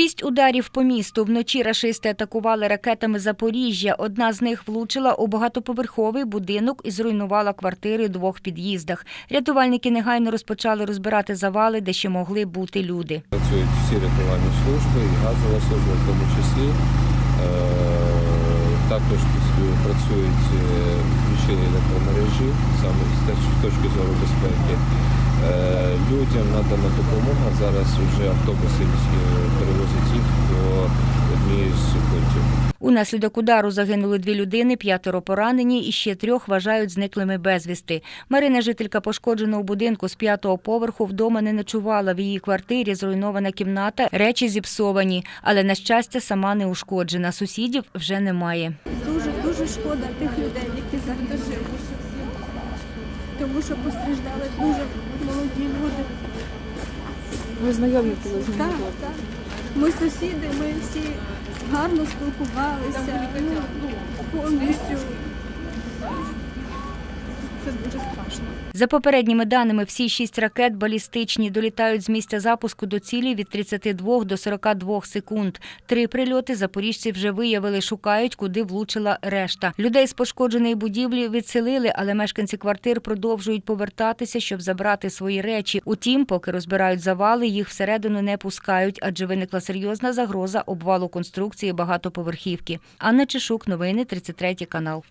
Шість ударів по місту. Вночі рашисти атакували ракетами Запоріжжя. Одна з них влучила у багатоповерховий будинок і зруйнувала квартири у двох під'їздах. Рятувальники негайно розпочали розбирати завали, де ще могли бути люди. Працюють всі рятувальні служби, і газова служба в тому числі. Е, Також працюють включені електромережі, саме з точки зору безпеки. Е, Людям надана допомога. Зараз вже автобуси міські перевозять їх до однієї з пунктів. Унаслідок удару загинули дві людини, п'ятеро поранені і ще трьох вважають зниклими безвісти. Марина, жителька пошкодженого будинку з п'ятого поверху, вдома не ночувала. В її квартирі зруйнована кімната, речі зіпсовані. Але, на щастя, сама не ушкоджена. Сусідів вже немає. Дуже дуже шкода тих людей, які загинули. Тому що постраждали дуже молоді люди. Ви знайомі були з ними? Так, так. Ми сусіди, ми всі гарно спілкувалися. Ну, повністю. Це дуже страшно. За попередніми даними, всі шість ракет балістичні долітають з місця запуску до цілі від 32 до 42 секунд. Три прильоти запоріжці вже виявили, шукають, куди влучила решта. Людей з пошкодженої будівлі відселили, але мешканці квартир продовжують повертатися, щоб забрати свої речі. Утім, поки розбирають завали, їх всередину не пускають, адже виникла серйозна загроза обвалу конструкції багатоповерхівки. Анна Чешук, новини 33 канал.